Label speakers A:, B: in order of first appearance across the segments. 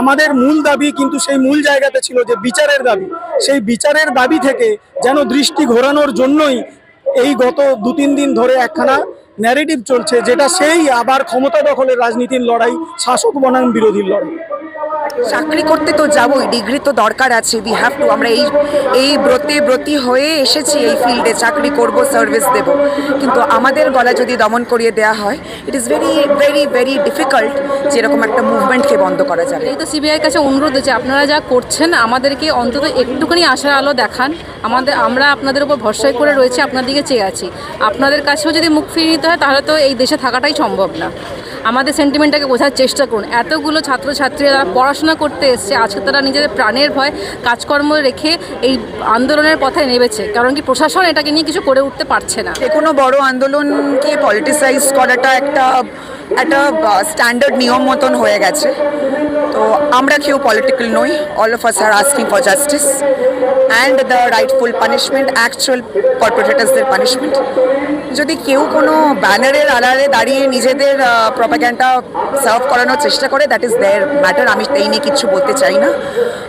A: আমাদের মূল দাবি কিন্তু সেই মূল জায়গাতে ছিল যে বিচারের দাবি। সেই বিচারের দাবি থেকে যেন দৃষ্টি ঘোরানোর জন্যই এই গত দু তিন দিন ধরে একখানা ন্যারেটিভ চলছে, যেটা সেই আবার ক্ষমতা দখলের রাজনীতির লড়াই, শাসক বনাম বিরোধীর লড়াই।
B: চাকরি করতে তো যাবই ডিগ্রি তো দরকার আছে উই হ্যাভ টু আমরা এই এই ব্রতে ব্রতী হয়ে এসেছি, এই ফিল্ডে চাকরি করব সার্ভিস দেব। কিন্তু আমাদের গলা যদি দমন করিয়ে দেওয়া হয় it is very very very difficult যেরকম একটা মুভমেন্টকে বন্ধ করা যাবে।
C: এই তো সিবিআইয়ের কাছে অনুরোধ হচ্ছে আপনারা যা করছেন, আমাদেরকে অন্তত একটুখানি আশার আলো দেখান। আমাদের, আমরা আপনাদের উপর ভরসা করে রয়েছে, আপনার দিকে চেয়ে আছি। আপনাদের কাছেও যদি মুখ ফিরিয়ে নিতে হয়, তাহলে তো এই দেশে থাকাটাই সম্ভব না। আমাদের সেন্টিমেন্টটাকে বোঝার চেষ্টা করুন। এতগুলো ছাত্রছাত্রীরা যারা পড়াশোনা করতে এসছে, আজকে তারা নিজেদের প্রাণের ভয়, কাজকর্ম রেখে এই আন্দোলনের পথে নেমেছে। কারণ কি প্রশাসন এটাকে নিয়ে কিছু করে উঠতে পারছে না।
B: কোনো বড় আন্দোলনকে পলিটিসাইজ করাটা একটা একটা স্ট্যান্ডার্ড নিয়ম মতন হয়ে গেছে। তো আমরা কেউ পলিটিক্যাল নই। All of us are asking for justice and the rightful punishment actual পারপোটেটার্সদের punishment যদি কেউ কোনো ব্যানারের আড়ালে দাঁড়িয়ে নিজেদের প্রপাগ্যান্ডা সার্ভ করানোর চেষ্টা করে দ্যাট ইজ দেয়ার ম্যাটার আমি এই নিয়ে কিছু বলতে চাই না।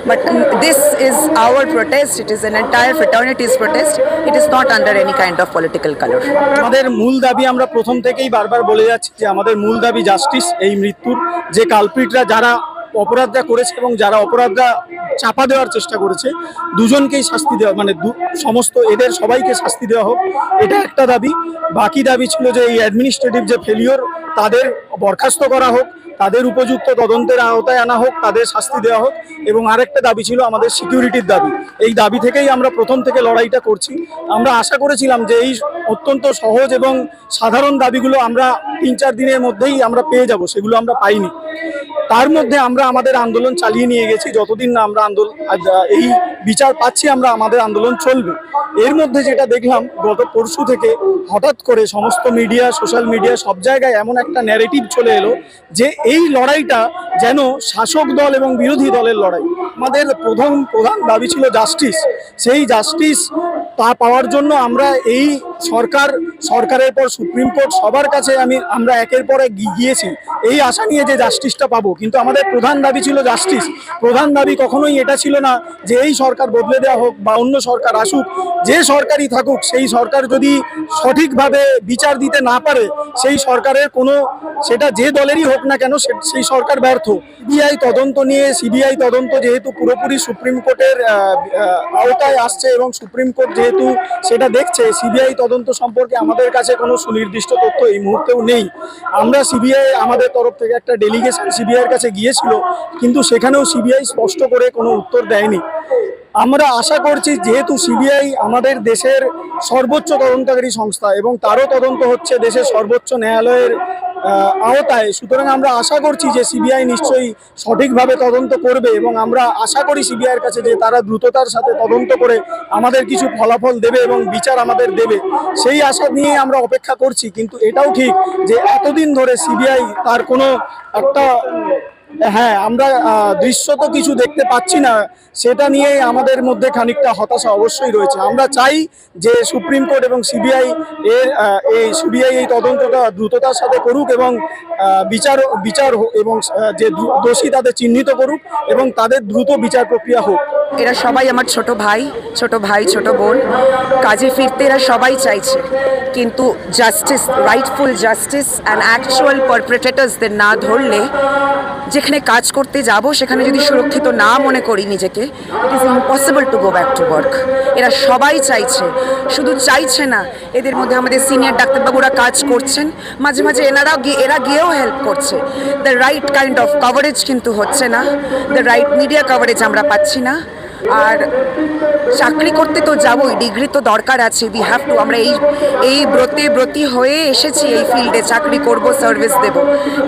B: But this is our protest it is an entire fraternity's protest it is not under any kind of political colour
A: আমাদের মূল দাবি আমরা প্রথম থেকেই বারবার বলে যাচ্ছি যে আমাদের মূল দাবি জাস্টিস এই মৃত্যুর। যে কালপিটরা যারা অপরাধটা করেছে এবং যারা অপরাধটা চাপা দেওয়ার চেষ্টা করেছে। দুজনকেই শাস্তি দেওয়া মানে সমস্ত এদের সবাইকে শাস্তি দেওয়া হোক, এটা একটা দাবি। বাকি দাবি ছিল যে এই অ্যাডমিনিস্ট্রেটিভ যে ফেলিওর তাদের বরখাস্ত করা হোক, তাদের উপযুক্ত তদন্তের আওতায় আনা হোক, তাদের শাস্তি দেওয়া হোক এবং আরেকটা দাবি ছিল আমাদের সিকিউরিটির দাবি। এই দাবি থেকেই আমরা প্রথম থেকে লড়াইটা করছি। আমরা আশা করেছিলাম যে এই অত্যন্ত সহজ এবং সাধারণ দাবিগুলো আমরা তিন চার দিনের মধ্যেই আমরা পেয়ে যাব, সেগুলো আমরা পাইনি। তার মধ্যে আমরা আমাদের আন্দোলন চালিয়ে নিয়ে গেছি। যতদিন না আমরা আন্দোলন এই বিচার পাচ্ছি, আমরা আমাদের আন্দোলন চলবে। এর মধ্যে যেটা দেখলাম, গত পরশু থেকে হঠাৎ করে সমস্ত মিডিয়া, সোশ্যাল মিডিয়া, সব জায়গায় এমন একটা ন্যারেটিভ চলে এলো যে এই লড়াইটা যেন শাসক দল এবং বিরোধী দলের লড়াই। আমাদের প্রধান প্রধান দাবি ছিল জাস্টিস সেই জাস্টিস তা পাওয়ার জন্য আমরা এই সরকার, সরকারের পর সুপ্রিম কোর্ট, সবার কাছে আমি, আমরা একের পর এক গিয়েছি। এই আশা নিয়ে যে জাস্টিসটা পাবো, কিন্তু আমাদের প্রধান দাবি ছিল জাস্টিস প্রধান দাবি কখনোই এটা ছিল না যে এই সরকার বদলে দেওয়া হোক বা অন্য সরকার আসুক। যে সরকারই থাকুক, সেই সরকার যদি সঠিকভাবে বিচার দিতে না পারে, সেই সরকারের কোনো, সেটা যে দলেরই হোক না কেন সেই সরকার ব্যর্থ। সিবিআই তদন্ত নিয়ে সিবিআই তদন্ত যেহেতু পুরোপুরি সুপ্রিম কোর্টের আওতায় আসছে এবং সুপ্রিম কোর্ট যেহেতু সেটা দেখছে সিবিআই তদন্ত সম্পর্কে আমাদের কাছে কোনো সুনির্দিষ্ট তথ্য এই মুহূর্তেও নেই। আমরা সিবিআই আমাদের তরফ থেকে একটা ডেলিগেশন সিবিআইয়ের কাছে গিয়েছিল, কিন্তু সেখানেও সিবিআই স্পষ্ট করে কোনো উত্তর দেয়নি। আমরা আশা করছি যেহেতু সিবিআই আমাদের দেশের সর্বোচ্চ তদন্তকারী সংস্থা এবং তারও তদন্ত হচ্ছে দেশের সর্বোচ্চ ন্যায়ালয়ের আওতায়, সুতরাং আমরা আশা করছি যে সিবিআই নিশ্চয়ই সঠিকভাবে তদন্ত করবে এবং আমরা আশা করি সিবিআইয়ের কাছে যে তারা দ্রুততার সাথে তদন্ত করে আমাদের কিছু ফলাফল দেবে এবং বিচার আমাদের দেবে। সেই আশা নিয়ে আমরা অপেক্ষা করছি, কিন্তু এটাও ঠিক যে এতদিন ধরে সিবিআই তার কোনো একটা হ্যাঁ আমরা দৃশ্য তো কিছু দেখতে পাচ্ছি না। সেটা নিয়ে আমাদের মধ্যে খানিকটা হতাশা অবশ্যই রয়েছে। আমরা চাই যে সুপ্রিম কোর্ট এবং সিবিআই এর এই সিবিআই এই তদন্তটা দ্রুততার সাথে করুক এবং বিচার বিচার হোক এবং যে দোষী তাদের চিহ্নিত করুক এবং তাদের দ্রুত বিচার প্রক্রিয়া হোক।
B: এরা সবাই আমার ছোট ভাই ছোট ভাই, ছোট বোন। কাজে ফিরতে এরা সবাই চাইছে। কিন্তু justice rightful justice and actual পারপ্রেটেটার্সদের না ধরলে যেখানে কাজ করতে যাব, সেখানে যদি সুরক্ষিত না মনে করি নিজেকে it is impossible to go back to work এরা সবাই চাইছে, শুধু চাইছে না, এদের মধ্যে আমাদের সিনিয়র ডাক্তারবাবুরা কাজ করছেন, মাঝে মাঝে এনারাও গিয়ে, এরা গিয়েও হেল্প করছে। The right kind of coverage কিন্তু হচ্ছে না দ্য রাইট মিডিয়া কভারেজ আমরা পাচ্ছি না। আর চাকরি করতে তো যাবই, ডিগ্রি তো দরকার আছে উই হ্যাভ টু আমরা এই এই ব্রতে ব্রতী হয়ে এসেছি এই ফিল্ডে, চাকরি করব সার্ভিস দেব।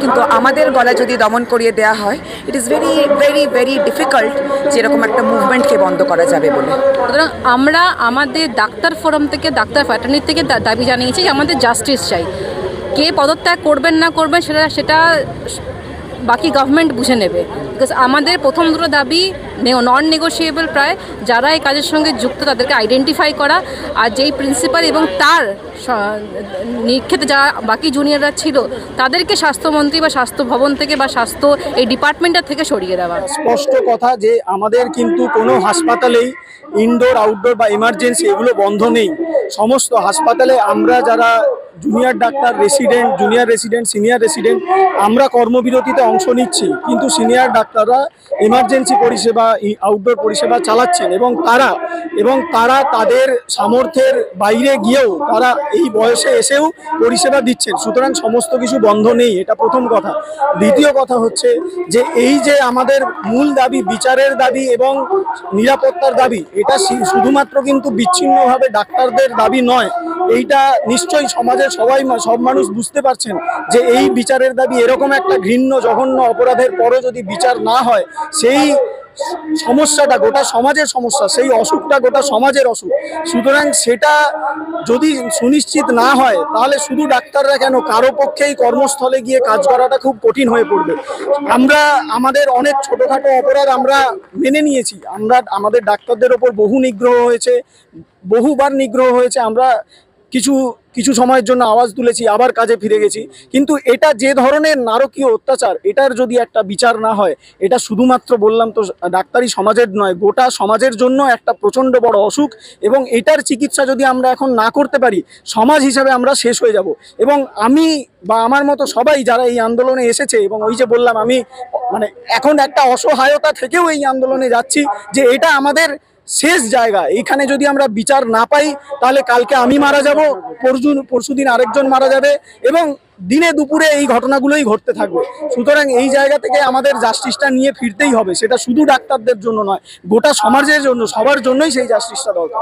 B: কিন্তু আমাদের গলা যদি দমন করিয়ে দেওয়া হয় it is very very very difficult যেরকম একটা মুভমেন্টকে বন্ধ করা যাবে বলে।
C: সুতরাং আমরা আমাদের ডাক্তার ফোরাম থেকে, ডাক্তার ফ্যাটার্নির থেকে দাবি জানিয়েছি যে আমাদের জাস্টিস চাই। কে পদত্যাগ করবেন না করবেন সেটা সেটা বাকি গভর্নমেন্ট বুঝে নেবে। বিকজ আমাদের প্রথম দুটো দাবি নন নেগোশিয়েবল প্রায়। যারা এই কাজের সঙ্গে যুক্ত, তাদেরকে আইডেন্টিফাই করা। আর যেই প্রিন্সিপাল এবং তার নিক্ষেপে যারা বাকি জুনিয়ররা ছিল, তাদেরকে স্বাস্থ্যমন্ত্রী বা স্বাস্থ্য ভবন থেকে বা স্বাস্থ্য এই ডিপার্টমেন্টের থেকে সরিয়ে দেওয়া।
A: স্পষ্ট কথা যে আমাদের কিন্তু কোনো হাসপাতালেই ইনডোর আউটডোর বা এমার্জেন্সি এগুলো বন্ধ নেই। সমস্ত হাসপাতালে আমরা যারা junior doctor resident junior resident senior resident আমরা কর্মবিরতিতে অংশ নিচ্ছি, কিন্তু সিনিয়র ডাক্তাররা এমার্জেন্সি পরিষেবা আউটডোর পরিষেবা চালাচ্ছেন এবং তারা এবং তারা তাদের সামর্থ্যের বাইরে গিয়েও তারা এই বয়সে এসেও পরিষেবা দিচ্ছেন। সুতরাং সমস্ত কিছু বন্ধ নেই, এটা প্রথম কথা। দ্বিতীয় কথা হচ্ছে যে এই যে আমাদের মূল দাবি, বিচারের দাবি এবং নিরাপত্তার দাবি, এটা শুধুমাত্র কিন্তু বিচ্ছিন্নভাবে ডাক্তারদের দাবি নয় এইটা নিশ্চয়ই সমাজের সবাই সব মানুষ বুঝতে পারছেন যে এই বিচারের দাবি এরকম একটা ঘৃণ্য, জঘন্য অপরাধের পরও যদি বিচার না হয়, সেই সমস্যাটা গোটা সমাজের সমস্যা, সেই অসুখটা গোটা সমাজের অসুখ। সুতরাং সেটা যদি সুনিশ্চিত না হয়, তাহলে শুধু ডাক্তাররা কেন? কারও পক্ষেই কর্মস্থলে গিয়ে কাজ করাটা খুব কঠিন হয়ে পড়বে। আমরা, আমাদের অনেক ছোটোখাটো অপরাধ আমরা মেনে নিয়েছি। আমরা, আমাদের ডাক্তারদের ওপর বহু নিগ্রহ হয়েছে, বহুবার নিগ্রহ হয়েছে। আমরা কিছু কিছু সময়ের জন্য আওয়াজ তুলেছি, আবার কাজে ফিরে গেছি। কিন্তু এটা যে ধরনের নারকীয় অত্যাচার, এটার যদি একটা বিচার না হয়, এটা শুধুমাত্র বললাম তো ডাক্তারি সমাজের নয়, গোটা সমাজের জন্য একটা প্রচণ্ড বড় অসুখ এবং এটার চিকিৎসা যদি আমরা এখন না করতে পারি, সমাজ হিসাবে আমরা শেষ হয়ে যাব। এবং আমি বা আমার মতো সবাই যারা এই আন্দোলনে এসেছে এবং ওই যে বললাম, আমি মানে এখন একটা অসহায়তা থেকেও এই আন্দোলনে যাচ্ছি যে এটা আমাদের শেষ জায়গা। এখানে যদি আমরা বিচার না পাই, তাহলে কালকে আমি মারা যাব পরশু পরশু দিন আরেকজন মারা যাবে এবং দিনে দুপুরে এই ঘটনাগুলোই ঘটতে থাকবে। সুতরাং এই জায়গা থেকে আমাদের জাস্টিসটা নিয়ে ফিরতেই হবে। সেটা শুধু ডাক্তারদের জন্য নয়, গোটা সমাজের জন্য, সবার জন্যই সেই জাস্টিসটা দরকার।